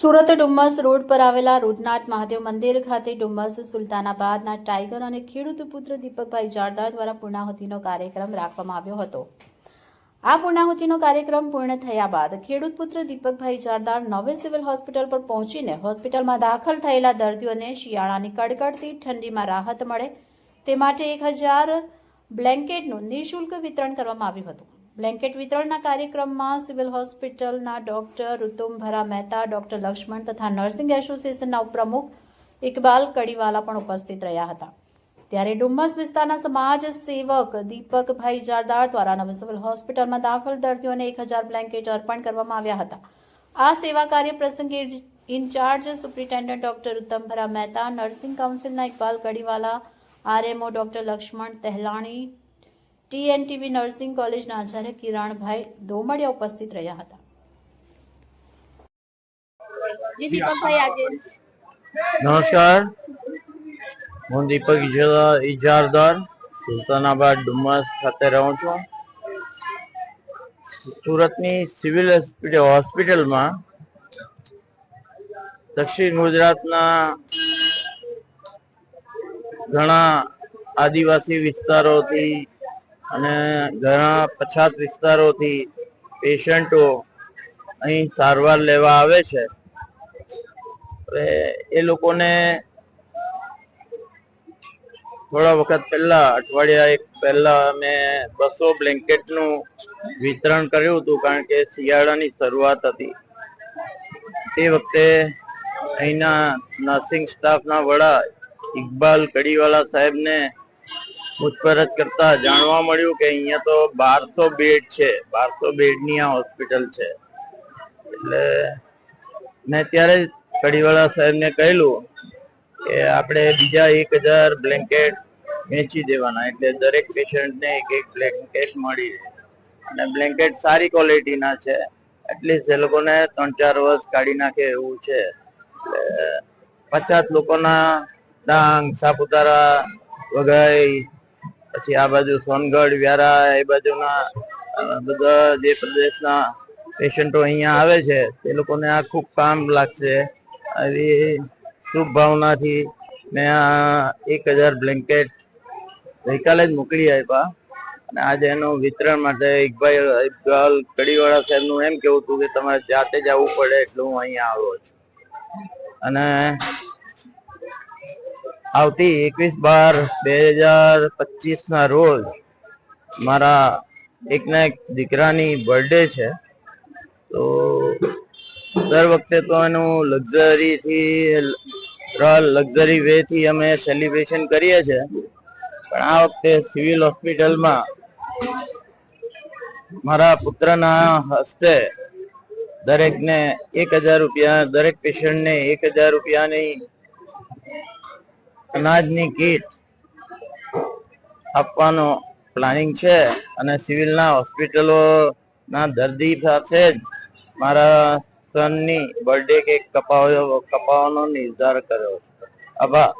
Surat Dumas road પર આવેલા રૂડનાથ મહાદેવ મંદિર ખાતે ડુમ્મસ સુલતાનાબાદના ટાઈગર અને ખેડૂત પુત્ર દીપકભાઈ જાડદાર દ્વારા પૂર્ણાહુતિનો કાર્યક્રમ રાખવામાં આવ્યો હતો. આ પૂર્ણાહુતિનો કાર્યક્રમ પૂર્ણ થયા બાદ ખેડૂત પુત્ર દીપકભાઈ જાડદાર નવે સિવિલ હોસ્પિટલ પર પહોંચીને હોસ્પિટલમાં દાખલ થયેલા દર્દીઓને શિયાળાની કડકડતી ઠંડીમાં રાહત મળે તે માટે એક હજાર બ્લેન્કેટનું નિઃશુલ્ક વિતરણ કરવામાં આવ્યું હતું. બ્લેન્કેટ વિતરણના કાર્યક્રમમાં સિવિલ હોસ્પિટલના ડોક્ટર ઋતુમભરા મહેતા, ડોક્ટર લક્ષ્મણ તથા નર્સિંગ એસોસિએશનના ઉપપ્રમુખ ઇકબાલ કડીવાલા પણ ઉપસ્થિત રહ્યા હતા. ત્યારે ડુમ્મસ વિસ્તારના સમાજ સેવક દીપકભાઈ જારદાર દ્વારા નવી સિવિલ હોસ્પિટલમાં દાખલ દર્દીઓને એક હજાર બ્લેન્કેટ અર્પણ કરવામાં આવ્યા હતા. આ સેવા કાર્ય પ્રસંગે incharge superintendent doctor Uttambhara Mehta, nursing કાઉન્સિલના Iqbal Kadiwala, RMO doctor Laxman Tahelani TNTV nursing કોલેજના આચાર્ય કિરણભાઈ દોમડિયા ઉપસ્થિત રહ્યા હતા. નમસ્કાર. હું દીપક ઇજારદાર સુલતાનાબાદ ડુમસ ખાતે રહું છું. સુરતની સિવિલ હોસ્પિટલમાં દક્ષિણ ગુજરાતના ઘણા આદિવાસી વિસ્તારોથી અને ઘણા પછાત વિસ્તારોથી પેશન્ટો અહીં સારવાર લેવા આવે છે. એ લોકોને થોડા વખત પહેલા અઠવાડિયા એક પહેલા અમે બસો બ્લેન્કેટનું વિતરણ કર્યું હતું, કારણ કે શિયાળાની શરૂઆત હતી. તે વખતે અહીંના નર્સિંગ સ્ટાફના વડા ઇકબાલ કડીવાલા સાહેબને પૂછપરછ કરતા જાણવા મળ્યું કે અહીંયા તો બારસો બેડ છે. બારસો બેડની આ હોસ્પિટલ છે. એટલે મેં ત્યારે કડીવાળા સાહેબને કહેલું કે આપણે બીજા એક હજાર બ્લેન્કેટ વેચી દેવાના. એટલે દરેક પેશન્ટને એક એક બ્લેન્કેટ મળી રહે. અને બ્લેન્કેટ સારી ક્વોલિટીના છે. એટલીસ્ટ એ લોકોને ત્રણ ચાર વર્ષ કાઢી નાખે એવું છે. એટલે પચાસ લોકોના ડાંગ, સાપુતારા, વઘઈ પછી આ બાજુ સોનગઢ, વ્યારા, એ બાજુના બધા જે પ્રદેશના પેશન્ટો અહીંયા આવે છે, તે લોકોને આ ખૂબ કામ લાગશે. આવી શુભ ભાવનાથી મેં આ એક હજાર બ્લેન્કેટ ગઈકાલે જ મોકલી આપ્યા અને આજે એનું વિતરણ માટે ઇકબાલ ઇકબાલ કડીવાળા સાહેબનું એમ કેવું હતું કે તમારે જાતે જ આવવું પડે એટલે હું અહીંયા આવ્યો છું. અને આવતી એકવીસ બાર બે હજાર પચીસ ના રોજ મારા એકના એક દીકરાની બર્થડે છે. તો દર વખતે તો એનું લક્ઝરીથી લક્ઝરી વે થી અમે સેલિબ્રેશન કરીએ છીએ. પણ આ વખતે સિવિલ હોસ્પિટલમાં મારા પુત્રના હસ્તે દરેકને એક હજાર રૂપિયા, દરેક પેશન્ટને એક હજાર રૂપિયાની અનાજની કીટ આપવાનો પ્લાનિંગ છે અને સિવિલના હોસ્પિટલો ના દર્દી સાથે જ મારા સનની બર્થડે કેક કપાવવાનો નિર્ધાર કર્યો છે. આભાર.